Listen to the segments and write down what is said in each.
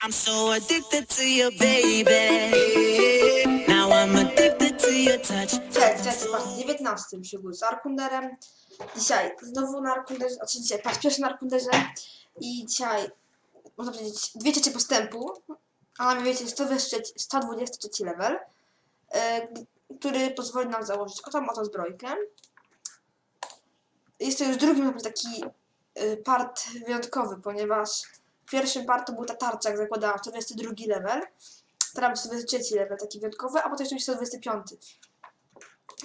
I'm so addicted to you, baby. Now I'm addicted to your touch. Cześć, cześć, patrz, 19 przygód z Arkunderem. Dzisiaj znowu na Arkunderze, znaczy dzisiaj patrz, pierwszy na Arkunderze i dzisiaj, można powiedzieć, dwie trzecie postępu, a mianowicie 123 123 level, e, który pozwoli nam założyć oto oto zbrojkę. Jest to już drugi taki e, part wyjątkowy, ponieważ w pierwszym partu był ta tarcza, jak zakładałam, 122 level, teraz 123 level, taki wyjątkowy, a potem jeszcze 125.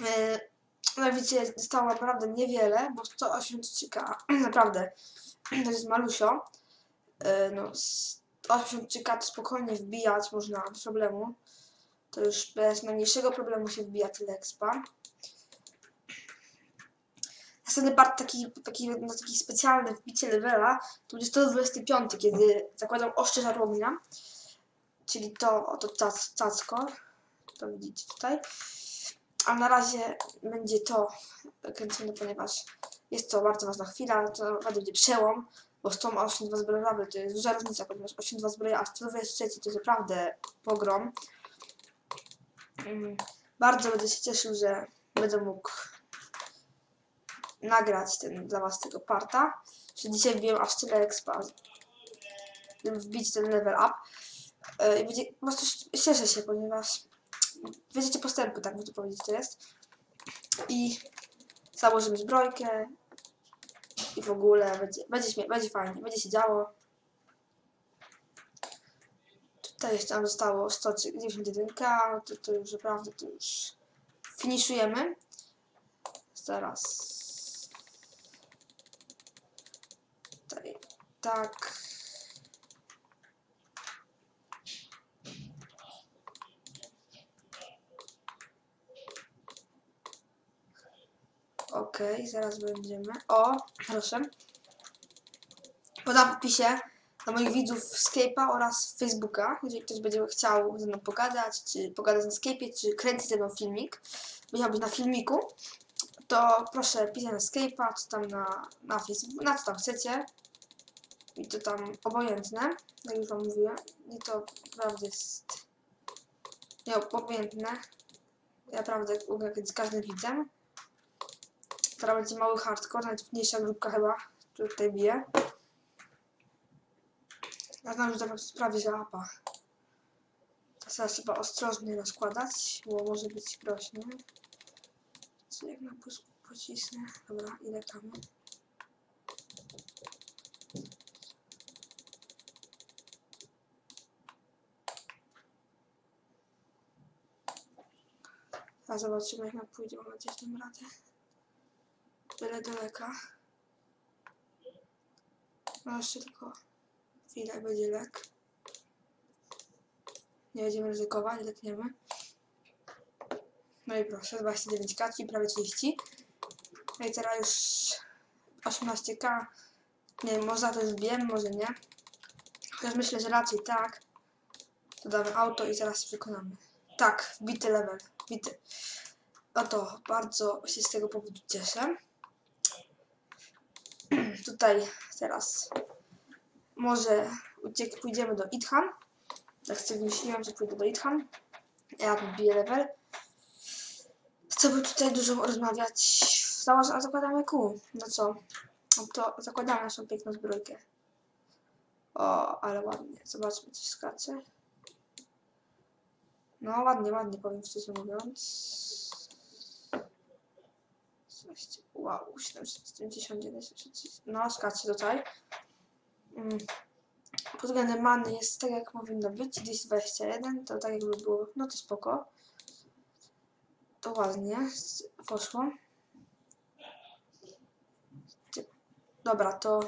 Yy, jak widzicie, zostało naprawdę niewiele, bo 183k, naprawdę, to jest malusio. Yy, no, 183k to spokojnie wbijać można bez problemu. To już bez najmniejszego problemu się wbija tyle expa. Następny part taki, taki, no, taki specjalny wbicie levela to będzie 125, kiedy zakładam ostrze żarłownia, czyli to oto cac, cacko, to widzicie tutaj. A na razie będzie to kręcone, ponieważ jest to bardzo ważna chwila, to naprawdę będzie przełom, bo z tą 8.2 zbrojowy to jest duża różnica, ponieważ 8.2 zbroja, a 123 to jest naprawdę pogrom. Mm, Bardzo będę się cieszył, że będę mógł nagrać ten, dla was tego parta, że dzisiaj wbiłem aż tyle expa, wbić ten level up. Yy, I będzie, po prostu cieszę się, ponieważ wiedziecie postępy, tak by to powiedzieć to jest. I założymy zbrojkę i w ogóle będzie, będzie, będzie fajnie, będzie się działo. Tutaj jeszcze nam zostało 191k, to, to już naprawdę to już finiszujemy. Zaraz. Tutaj, tak. Okej, zaraz będziemy. O, proszę. Podam w opisie na moich widzów Skype'a oraz Facebooka, jeżeli ktoś będzie chciał ze mną pogadać, czy pogadać na Skype'ie, czy kręcić ze mną filmik, będzie być na filmiku, to proszę pisać na Skype'a, czy tam na, na Facebooku, na co tam chcecie. I to tam obojętne, jak już wam mówiłem. I to naprawdę jest nie obojętne. Ja naprawdę z każdym widzem. Teraz będzie mały hardcore, najtrudniejsza grupka chyba, która tutaj bije. Ja znam, że to prawie załapa. Teraz trzeba ostrożnie rozkładać, bo może być groźnie. Czy jak na pocisnę? Dobra, ile tam? A zobaczymy jak nam pójdzie, mam nadzieję, że dam radę. Tyle daleka. No jeszcze tylko chwilę będzie lek. Nie będziemy ryzykować, lekniemy. No i proszę, 29 karci, prawie 30. No i teraz już 18k. Nie wiem, może to już wiem, może nie. Chociaż myślę, że raczej tak. Dodamy auto i zaraz przekonamy. Tak, wbity level, wbity. Oto, bardzo się z tego powodu cieszę. Tutaj teraz może uciek, pójdziemy do Ithan. Tak sobie wymyśliłam, że pójdę do Ithan. Ja wbiję level. Chcę by tutaj dużo rozmawiać. Założ, a zakładamy kół. No co? No to zakładamy naszą piękną zbrojkę. O, ale ładnie. Zobaczmy, coś skacze. No, ładnie, ładnie, powiem szczerze mówiąc. Sześć- Wow, 791, no skacze tutaj. Mm. Pod względem many jest tak jak powinno być, 221, to tak jakby było, no to spoko. To ładnie poszło. Dobra, to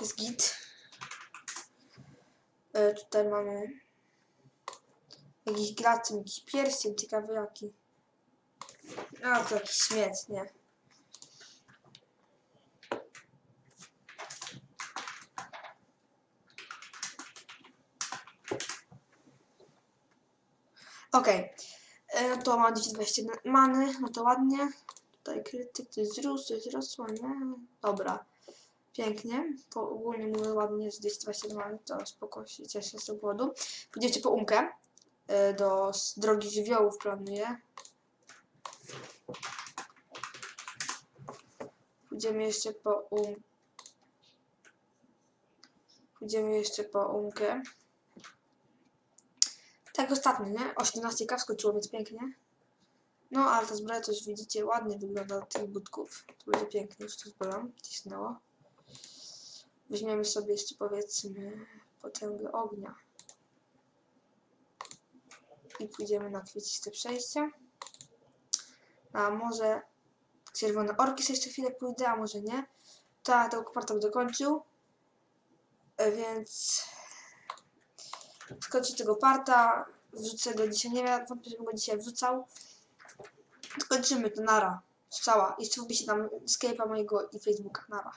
jest git. E, tutaj mamy jakiś gracem, jakiś pierścień, ciekawy jaki. No to jakiś śmieć, nie. Okej. E, No to ma 221 many, no to ładnie. Tutaj krytyk, to jest wzrósł, nie? Dobra. Pięknie. Po, ogólnie mówię ładnie, jest 227, ale to spoko, się cieszę z tego powodu. Pójdziecie po umkę. E, Do drogi żywiołów planuję. Pójdziemy jeszcze po um... Pójdziemy jeszcze po umkę. Tak ostatnio, nie? O 17 skoczyło, więc pięknie. No, ale ta zbroja to już widzicie, ładnie wygląda od tych budków. To będzie pięknie, już to zbroją, cisnęło. Weźmiemy sobie jeszcze powiedzmy potęgę ognia. I pójdziemy na kwieciste przejście. A może czerwone orki jeszcze chwilę pójdę, a może nie. Ta, tego kwartał dokończył. E, Więc skończę tego parta. Wrzucę go dzisiaj, nie wiem, wątpię, żebym go dzisiaj wrzucał. Skończymy to, nara. Strzała. Jeszcze wbicie tam Skype'a mojego i Facebooka, nara.